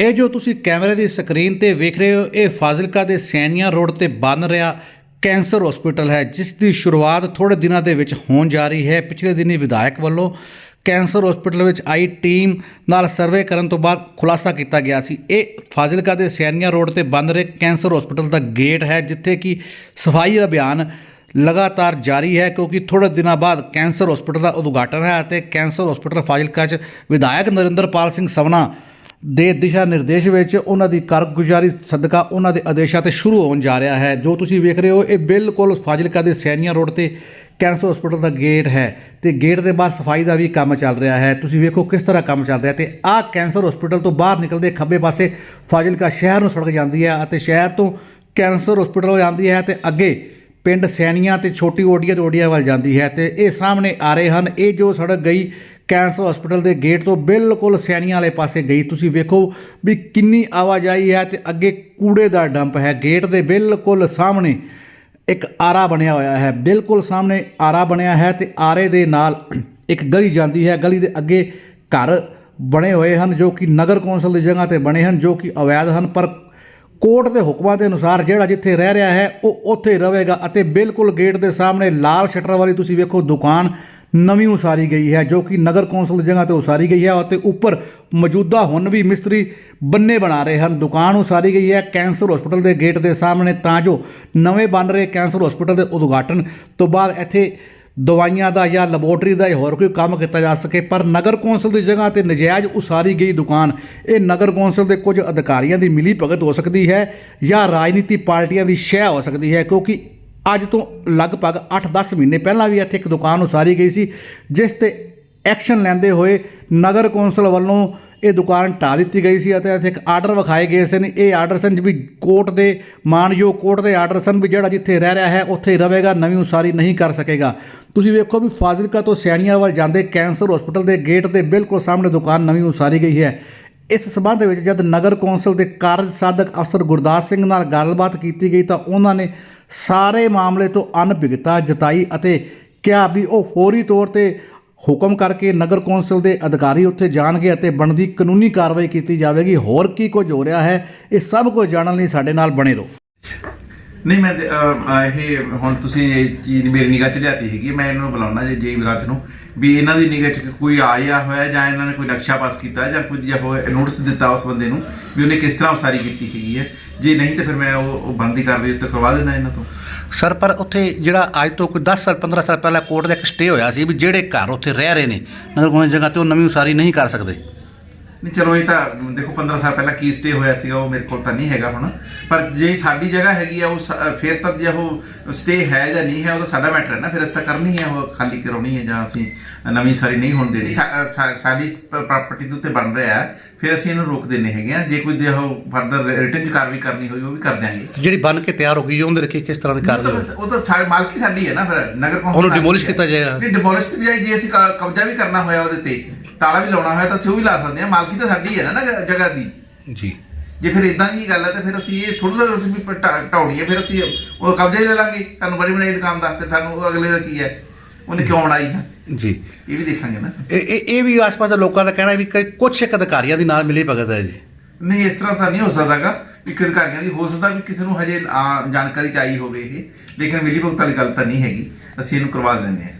ਇਹ ਜੋ ਤੁਸੀਂ ਕੈਮਰੇ ਦੀ ਸਕਰੀਨ ਤੇ ਵੇਖ ਰਹੇ ਹੋ, ਇਹ ਫਾਜ਼ਿਲਕਾ ਦੇ ਸੈਨੀਆਂ ਰੋਡ ਤੇ ਬਣ ਰਿਹਾ ਕੈਂਸਰ ਹਸਪੀਟਲ ਹੈ, ਜਿਸ ਦੀ ਸ਼ੁਰੂਆਤ ਥੋੜੇ ਦਿਨਾਂ ਦੇ ਵਿੱਚ ਹੋਣ ਜਾ ਰਹੀ ਹੈ। ਪਿਛਲੇ ਦਿਨੀ ਵਿਧਾਇਕ ਵੱਲੋਂ ਕੈਂਸਰ ਹਸਪੀਟਲ ਵਿੱਚ ਆਈ ਟੀਮ ਨਾਲ ਸਰਵੇ ਕਰਨ ਤੋਂ ਬਾਅਦ ਖੁਲਾਸਾ ਕੀਤਾ ਗਿਆ ਸੀ। ਇਹ ਫਾਜ਼ਿਲਕਾ ਦੇ ਸੈਨੀਆਂ ਰੋਡ ਤੇ ਬਣ ਰਹੇ ਕੈਂਸਰ ਹਸਪੀਟਲ ਦਾ ਗੇਟ ਹੈ, ਜਿੱਥੇ ਕਿ ਸਫ਼ਾਈ ਅਭਿਆਨ ਲਗਾਤਾਰ ਜਾਰੀ ਹੈ, ਕਿਉਂਕਿ ਥੋੜੇ ਦਿਨਾਂ ਬਾਅਦ ਕੈਂਸਰ ਹਸਪੀਟਲ ਦਾ ਉਦਘਾਟਨ ਹੈ ਅਤੇ ਕੈਂਸਰ ਹਸਪੀਟਲ ਫਾਜ਼ਿਲਕਾ 'ਚ ਵਿਧਾਇਕ ਨਰਿੰਦਰਪਾਲ ਸਿੰਘ ਸਵਨਾ ਦੇ ਦਿਸ਼ਾ ਨਿਰਦੇਸ਼ ਵਿੱਚ ਉਹਨਾਂ ਦੀ ਕਾਰਗੁਜ਼ਾਰੀ ਸਦਕਾ ਉਹਨਾਂ ਦੇ ਆਦੇਸ਼ਾਂ ਤੇ ਸ਼ੁਰੂ ਹੋਣ ਜਾ ਰਿਹਾ ਹੈ। ਜੋ ਤੁਸੀਂ ਵੇਖ ਰਹੇ ਹੋ, ਇਹ ਬਿਲਕੁਲ ਫਾਜ਼ਿਲਕਾ ਦੇ ਸੈਨੀਆਂ ਰੋਡ ਤੇ ਕੈਂਸਰ ਹਸਪੀਟਲ ਦਾ ਗੇਟ ਹੈ ਤੇ ਗੇਟ ਦੇ ਬਾਹਰ ਸਫ਼ਾਈ ਦਾ ਵੀ ਕੰਮ ਚੱਲ ਰਿਹਾ ਹੈ। ਤੁਸੀਂ ਵੇਖੋ ਕਿਸ ਤਰ੍ਹਾਂ ਕੰਮ ਚੱਲ ਰਿਹਾ ਤੇ ਆਹ ਕੈਂਸਰ ਹਸਪੀਟਲ ਤੋਂ ਬਾਹਰ ਨਿਕਲਦੇ ਖੱਬੇ ਪਾਸੇ ਫਾਜ਼ਿਲਕਾ ਸ਼ਹਿਰ ਨੂੰ ਸੜਕ ਜਾਂਦੀ ਹੈ ਅਤੇ ਸ਼ਹਿਰ ਤੋਂ ਕੈਂਸਰ ਹਸਪੀਟਲ ਜਾਂਦੀ ਹੈ ਤੇ ਅੱਗੇ ਪਿੰਡ ਸੈਣੀਆਂ ਤੇ ਛੋਟੀ ਓਡੀਆ ਤੇ ਓਡੀਆ ਵੱਲ ਜਾਂਦੀ ਹੈ ਤੇ ਇਹ ਸਾਹਮਣੇ ਆ ਰਹੇ ਹਨ। ਇਹ ਜੋ ਸੜਕ ਗਈ ਕੈਂਸਰ ਹਸਪੀਟਲ ਦੇ ਗੇਟ ਤੋਂ ਬਿਲਕੁਲ ਸੈਣੀਆਂ ਵਾਲੇ ਪਾਸੇ ਗਈ। ਤੁਸੀਂ ਵੇਖੋ ਵੀ ਕਿੰਨੀ ਆਵਾਜਾਈ ਹੈ ਤੇ ਅੱਗੇ ਕੂੜੇ ਦਾ ਡੰਪ ਹੈ। ਗੇਟ ਦੇ ਬਿਲਕੁਲ ਸਾਹਮਣੇ ਇੱਕ ਆਰਾ ਬਣਿਆ ਹੋਇਆ ਹੈ। ਬਿਲਕੁਲ ਸਾਹਮਣੇ ਆਰਾ ਬਣਿਆ ਹੈ ਤੇ ਆਰੇ ਦੇ ਨਾਲ ਇੱਕ ਗਲੀ ਜਾਂਦੀ ਹੈ। ਗਲੀ ਦੇ ਅੱਗੇ ਘਰ ਬਣੇ ਹੋਏ ਹਨ ਜੋ ਕਿ ਨਗਰ ਕੌਂਸਲ ਦੀ ਜਗ੍ਹਾ ਤੇ ਬਣੇ ਹਨ ਜੋ ਕਿ ਅਵੈਧ ਹਨ। ਪਰ ਕੋਰਟ ਦੇ ਹੁਕਮਾਂ ਦੇ ਅਨੁਸਾਰ ਜਿਹੜਾ ਜਿੱਥੇ ਰਹਿ ਰਿਹਾ ਹੈ ਉਹ ਉੱਥੇ ਹੀ ਰਹੇਗਾ ਅਤੇ ਬਿਲਕੁਲ ਗੇਟ ਦੇ ਸਾਹਮਣੇ ਲਾਲ ਸ਼ਟਰ ਵਾਲੀ ਤੁਸੀਂ ਵੇਖੋ ਦੁਕਾਨ ਨਵੀਂ ਉਸਾਰੀ ਗਈ ਹੈ, ਜੋ ਕਿ ਨਗਰ ਕੌਂਸਲ ਦੀ ਜਗ੍ਹਾ ਤੇ ਉਸਾਰੀ ਗਈ ਹੈ ਅਤੇ ਉੱਪਰ ਮੌਜੂਦਾ ਹੁਣ ਵੀ ਮਿਸਤਰੀ ਬੰਨੇ ਬਣਾ ਰਹੇ ਹਨ। ਦੁਕਾਨ ਉਸਾਰੀ ਗਈ ਹੈ ਕੈਂਸਰ ਹਸਪੀਟਲ ਦੇ ਗੇਟ ਦੇ ਸਾਹਮਣੇ, ਤਾਂ ਜੋ ਨਵੇਂ ਬਣ ਰਹੇ ਕੈਂਸਰ ਹਸਪੀਟਲ ਦੇ ਉਦਘਾਟਨ ਤੋਂ ਬਾਅਦ ਇੱਥੇ ਦਵਾਈਆਂ ਦਾ ਜਾਂ ਲੈਬੋਰਟਰੀ ਦਾ ਹੋਰ ਕੋਈ ਕੰਮ ਕੀਤਾ ਜਾ ਸਕੇ। ਪਰ ਨਗਰ ਕੌਂਸਲ ਦੀ ਜਗ੍ਹਾ ਤੇ ਨਜਾਇਜ਼ ਉਸਾਰੀ ਗਈ ਦੁਕਾਨ, ਇਹ ਨਗਰ ਕੌਂਸਲ ਦੇ ਕੁਝ ਅਧਿਕਾਰੀਆਂ ਦੀ ਮਿਲੀ ਭਗਤ ਹੋ ਸਕਦੀ ਹੈ ਜਾਂ ਰਾਜਨੀਤੀ ਪਾਰਟੀਆਂ ਦੀ ਸ਼ਹਿ ਹੋ ਸਕਦੀ ਹੈ, ਕਿਉਂਕਿ ਅੱਜ ਤੋਂ ਲਗਭਗ 8-10 ਮਹੀਨੇ ਪਹਿਲਾਂ ਵੀ ਇੱਥੇ ਇੱਕ ਦੁਕਾਨ ਉਸਾਰੀ ਗਈ ਸੀ, ਜਿਸ ਤੇ ਐਕਸ਼ਨ ਲੈਂਦੇ ਹੋਏ ਨਗਰ ਕੌਂਸਲ ਵੱਲੋਂ ਇਹ ਦੁਕਾਨ ਢਾ ਦਿੱਤੀ ਗਈ ਸੀ ਅਤੇ ਇੱਥੇ ਇੱਕ ਆਰਡਰ ਵਿਖਾਏ ਗਏ ਸਨ। ਇਹ ਆਰਡਰ ਸਨ ਵੀ ਕੋਰਟ ਦੇ, ਮਾਨਯੋਗ ਕੋਰਟ ਦੇ ਆਰਡਰ ਸਨ ਵੀ ਜਿਹੜਾ ਜਿੱਥੇ ਰਹਿ ਰਿਹਾ ਹੈ ਉੱਥੇ ਹੀ ਰਹੇਗਾ, ਨਵੀਂ ਉਸਾਰੀ ਨਹੀਂ ਕਰ ਸਕੇਗਾ। ਤੁਸੀਂ ਵੇਖੋ ਵੀ ਫਾਜ਼ਿਲਕਾ ਤੋਂ ਸੈਣੀਆਂ ਵੱਲ ਜਾਂਦੇ ਕੈਂਸਰ ਹਸਪੀਟਲ ਦੇ ਗੇਟ ਦੇ ਬਿਲਕੁਲ ਸਾਹਮਣੇ ਦੁਕਾਨ ਨਵੀਂ ਉਸਾਰੀ ਗਈ ਹੈ। ਇਸ ਸਬੰਧ ਵਿੱਚ ਜਦ ਨਗਰ ਕੌਂਸਲ ਦੇ ਕਾਰਜ ਸਾਧਕ ਅਫਸਰ ਗੁਰਦਾਸ ਸਿੰਘ ਨਾਲ ਗੱਲਬਾਤ ਕੀਤੀ ਗਈ ਤਾਂ ਉਹਨਾਂ ਨੇ ਸਾਰੇ ਮਾਮਲੇ ਤੋਂ ਅਨਭਿਗਤਾ ਜਤਾਈ ਅਤੇ ਕਿਹਾ ਵੀ ਉਹ ਫੌਰੀ ਤੌਰ ਤੇ ਹੁਕਮ ਕਰਕੇ ਨਗਰ ਕੌਂਸਲ ਦੇ ਅਧਿਕਾਰੀ ਉੱਥੇ ਜਾਣਗੇ ਅਤੇ ਬਣਦੀ ਕਾਨੂੰਨੀ ਕਾਰਵਾਈ ਕੀਤੀ ਜਾਵੇਗੀ। ਹੋਰ ਕੀ ਕੁਝ ਹੋ ਰਿਹਾ ਹੈ, ਇਹ ਸਭ ਕੁਝ ਜਾਣਨ ਲਈ ਸਾਡੇ ਨਾਲ ਬਣੇ ਰਹੋ। ਨਹੀਂ ਮੈਂ ਤੇ, ਅਹ, ਅਹ, ਇਹ ਹੁਣ ਤੁਸੀਂ ਇਹ ਚੀਜ਼ ਮੇਰੀ ਨਿਗਾਹ 'ਚ ਲਿਆਤੀ ਹੈਗੀ ਮੈਂ ਇਹਨਾਂ ਨੂੰ ਬੁਲਾਉਣਾ ਜੇ ਜੇ ਵਿਰਾਜ ਨੂੰ ਵੀ ਇਹਨਾਂ ਦੀ ਨਿਗਾਹ 'ਚ ਕੋਈ ਆਇਆ ਹੋਇਆ ਜਾਂ ਇਹਨਾਂ ਨੇ ਕੋਈ ਨਕਸ਼ਾ ਪਾਸ ਕੀਤਾ ਜਾਂ ਕੋਈ ਜਾਂ ਹੋਇਆ ਨੋਟਿਸ ਦਿੱਤਾ ਉਸ ਬੰਦੇ ਨੂੰ ਵੀ ਉਹਨੇ ਕਿਸ ਤਰ੍ਹਾਂ ਉਸਾਰੀ ਕੀਤੀ ਹੈਗੀ ਹੈ ਜੇ ਨਹੀਂ ਤਾਂ ਫਿਰ ਮੈਂ ਉਹ ਉਹ ਬੰਦੀ ਕਾਰਵਾਈ ਉੱਤੇ ਕਰਵਾ ਦੇਣਾ ਇਹਨਾਂ ਤੋਂ। ਸਰ ਪਰ ਉੱਥੇ ਜਿਹੜਾ ਅੱਜ ਤੋਂ ਕੋਈ 10 ਸਾਲ 15 ਸਾਲ ਪਹਿਲਾਂ ਕੋਰਟ ਦਾ ਇੱਕ ਸਟੇ ਹੋਇਆ ਸੀ ਵੀ ਜਿਹੜੇ ਘਰ ਉੱਥੇ ਰਹਿ ਰਹੇ ਨੇ ਨਗਰ ਕੌਂਸਲ ਦੀ ਜਗ੍ਹਾ ਤੇ ਉਹ ਨਵੀਂ ਉਸਾਰੀ ਨਹੀਂ ਕਰ ਸਕਦੇ। ਨਹੀਂ ਚਲੋ ਇਹ ਤਾਂ ਦੇਖੋ 15 ਸਾਲ ਪਹਿਲਾਂ ਕੀ ਸਟੇ ਹੋਇਆ ਸੀਗਾ ਉਹ ਮੇਰੇ ਕੋਲ ਤਾਂ ਨਹੀਂ ਹੈਗਾ ਹੁਣ। ਪਰ ਜੇ ਸਾਡੀ ਜਗ੍ਹਾ ਹੈਗੀ ਆ ਉਹ ਫਿਰ ਤਾਂ ਜੇ ਉਹ ਸਟੇ ਹੈ ਜਾਂ ਨਹੀਂ ਹੈ ਉਹ ਤਾਂ ਸਾਡਾ ਮੈਟਰ ਹੈ ਨਾ ਫਿਰ ਅਸੀਂ ਤਾਂ ਕਰਨੀ ਹੈ ਉਹ ਖਾਲੀ ਕਰਾਉਣੀ ਹੈ ਜਾਂ ਅਸੀਂ ਨਵੀਂ ਸਾਰੀ ਨਹੀਂ ਹੋਣ ਦੇਣੀ। ਸਾਡੀ ਪ੍ਰਾਪਰਟੀ ਦੇ ਉੱਤੇ ਬਣ ਰਿਹਾ ਹੈ ਫਿਰ ਅਸੀਂ ਇਹਨੂੰ ਰੋਕ ਦਿੰਨੇ ਹੈਗੇ ਆ। ਜੇ ਕੋਈ ਦੇ ਫਰਦਰ ਰਿਟਰਨ ਚ ਕਾਰਵਾਈ ਕਰਨੀ ਹੋਈ ਉਹ ਵੀ ਕਰ ਦਿਆਂਗੇ। ਜਿਹੜੀ ਬਣ ਕੇ ਤਿਆਰ ਹੋ ਗਈ ਉਹਦੇ ਰੱਖੀ ਕਿਸ ਤਰ੍ਹਾਂ ਦੀ ਕਾਰਵਾਈ? ਬਸ- ਉਹ ਤਾਂ ਸਾਡੀ ਮਾਲਕੀ ਸਾਡੀ ਹੈ ਨਾ ਫਿਰ ਨਗਰ ਕੌਂਸਲ ਉਹਨੂੰ ਹੈ। ਕੀਤਾ ਜਾਏਗਾ। ਨਹੀਂ ਡਿਮੋਲਿਸ਼ ਤੇ ਵੀ ਜੇ ਅਸੀਂ ਕਬਜ਼ਾ ਵੀ ਕਰਨਾ ਹੋਇਆ ਉਹਦੇ ਤੇ ਤਾਲਾ ਵੀ ਲਾਉਣਾ ਹੋਇਆ ਤਾਂ ਅਸੀਂ ਉਹ ਵੀ ਲਾ ਸਕਦੇ ਹਾਂ। ਮਾਲਕੀ ਤਾਂ ਸਾਡੀ ਹੈ ਨਾ ਨਾ ਜਗ੍ਹਾ ਦੀ। ਜੀ। ਜੇ ਫਿਰ ਇਦਾਂ ਦੀ ਗੱਲ ਹੈ ਤਾਂ ਫਿਰ ਅਸੀਂ ਇਹ ਥੋੜਾ ਜਿਹਾ ਅਸੀਂ ਵੀ ਢਾਉਣੀ ਹੈ। ਫਿਰ ਅਸੀਂ ਉਹ ਕਬਜ਼ਾ ਹੀ ਲੈ ਲਾਂਗੇ। ਸਾਨੂੰ ਬੜੀ ਬਣਾਈ ਦੁਕਾਨ ਦਾ। ਫਿਰ ਸਾਨੂੰ ਉਹ ਅਗਲੇ ਦਾ ਕੀ ਹੈ? ਉਹਨੇ ਕਿਉਂ ਬਣਾਈ ਹੈ? ਜੀ। ਇਹ ਵੀ ਦੇਖਾਂਗੇ ਨਾ। ਇਹ ਇਹ ਵੀ ਆਸ-ਪਾਸ ਦੇ ਲੋਕਾਂ ਦਾ ਕਹਿਣਾ ਹੈ ਵੀ ਕੁਝ ਇੱਕ ਅਧਿਕਾਰੀਆਂ ਦੀ ਨਾਲ ਮਿਲੀ ਭਗਤ ਹੈ ਜੀ। ਨਹੀਂ ਇਸ ਤਰ੍ਹਾਂ ਤਾਂ ਨਹੀਂ ਹੋ ਸਕਦਾਗਾ। ਵੀ ਕਿ ਅਧਿਕਾਰੀਆਂ ਦੀ ਹੋ ਸਕਦਾ ਵੀ ਕਿਸੇ ਨੂੰ ਹਜੇ ਜਾਣਕਾਰੀ ਚਾਹੀ ਹੋਵੇ ਇਹ। ਲੇਕਿਨ ਮਿਲੀ ਭੁਗਤ ਵਾਲੀ ਗੱਲ ਤਾਂ ਨਹੀਂ ਹੈਗੀ। ਅਸੀਂ ਇਹਨੂੰ ਕਰਵਾ ਦਿੰਦੇ ਹਾਂ।